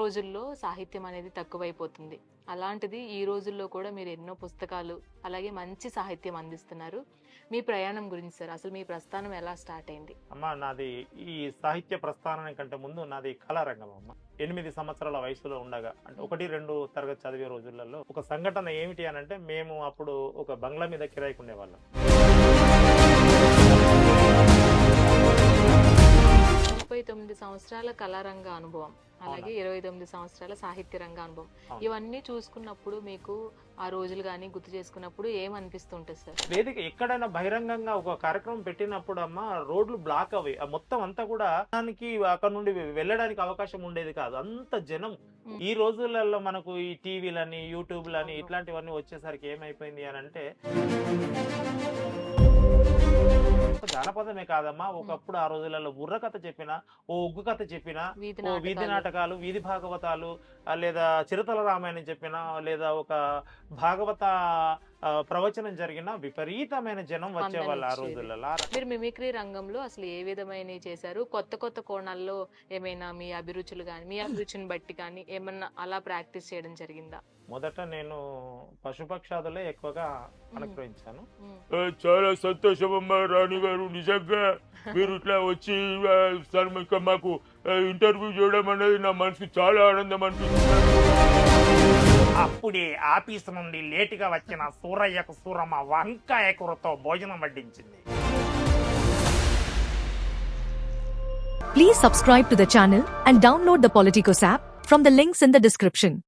రోజుల్లో సాహిత్యం అనేది తక్కువైపోతుంది. అలాంటిది ఈ రోజుల్లో కూడా మీరు ఎన్నో పుస్తకాలు అలాగే మంచి సాహిత్యం అందిస్తున్నారు. మీ ప్రయాణం గురించి సార్ అసలు మీ ప్రస్థానం ఎలా స్టార్ట్ అయింది? అమ్మ నాది ఈ సాహిత్య ప్రస్థానం కంటే ముందు నాది కళారంగం అమ్మ. ఎనిమిది సంవత్సరాల వయసులో ఉండగా అంటే ఒకటి రెండు తరగతి చదివే రోజులలో ఒక సంఘటన ఏమిటి అని అంటే మేము అప్పుడు ఒక బంగ్లా మీద కిరాయికి ఉండేవాళ్ళం. ముప్పై తొమ్మిది సంవత్సరాల కళారంగ అనుభవం. అలాగే ఇరవై తొమ్మిది సంవత్సరాల సాహిత్య రంగ అనుభవం. ఇవన్నీ చూసుకున్నప్పుడు మీకు ఆ రోజులు కానీ గుర్తు చేసుకున్నప్పుడు ఏమనిపిస్తుంటుంది సార్? వేదిక ఎక్కడైనా బహిరంగంగా ఒక కార్యక్రమం పెట్టినప్పుడు అమ్మ రోడ్లు బ్లాక్ అవి. మొత్తం అంతా కూడా దానికి అక్కడ నుండి వెళ్ళడానికి అవకాశం ఉండేది కాదు. అంత జనం. ఈ రోజులలో మనకు ఈ టీవీలని యూట్యూబ్లని ఇట్లాంటివన్నీ వచ్చేసరికి ఏమైపోయింది అని అంటే జానపదమే కాదమ్మా ఒకప్పుడు ఆ రోజులలో బుర్ర కథ చెప్పిన ఓ ఉగ్గు కథ చెప్పిన ఓ వీధి నాటకాలు. వీధి భాగవతాలు లేదా చిరుతల రామాయణం చెప్పిన లేదా ఒక భాగవత ప్రవచనం జరిగిన విపరీతమైన జనం వచ్చేవాళ్ళు ఆ. రోజులలో. మీరు మిమిక్రీ రంగంలో అసలు ఏ విధమైన చేశారు? కొత్త కొత్త కోణాల్లో ఏమైనా మీ అభిరుచులు కానీ మీ అభిరుచిని బట్టి కానీ ఏమన్నా అలా ప్రాక్టీస్ చేయడం జరిగిందా? మొదట నేను పశుపక్షాదులే ఎక్కువగా అనుగ్రహించాను. చాలా సంతోషం అమ్మా రాణి గారు. నిజంగా మీరు ఇట్లా వచ్చి మాకు ఇంటర్వ్యూ చేయడం అనేది నా మనసుకి చాలా ఆనందం అనిపిస్తుంది. అప్పుడే ఆఫీసు నుండి లేటుగా వచ్చిన సూరయ్యకు సూరమ్మ వంకాయ కూరతో భోజనం వడ్డించింది please subscribe to the channel and download the politicos app from the links in the description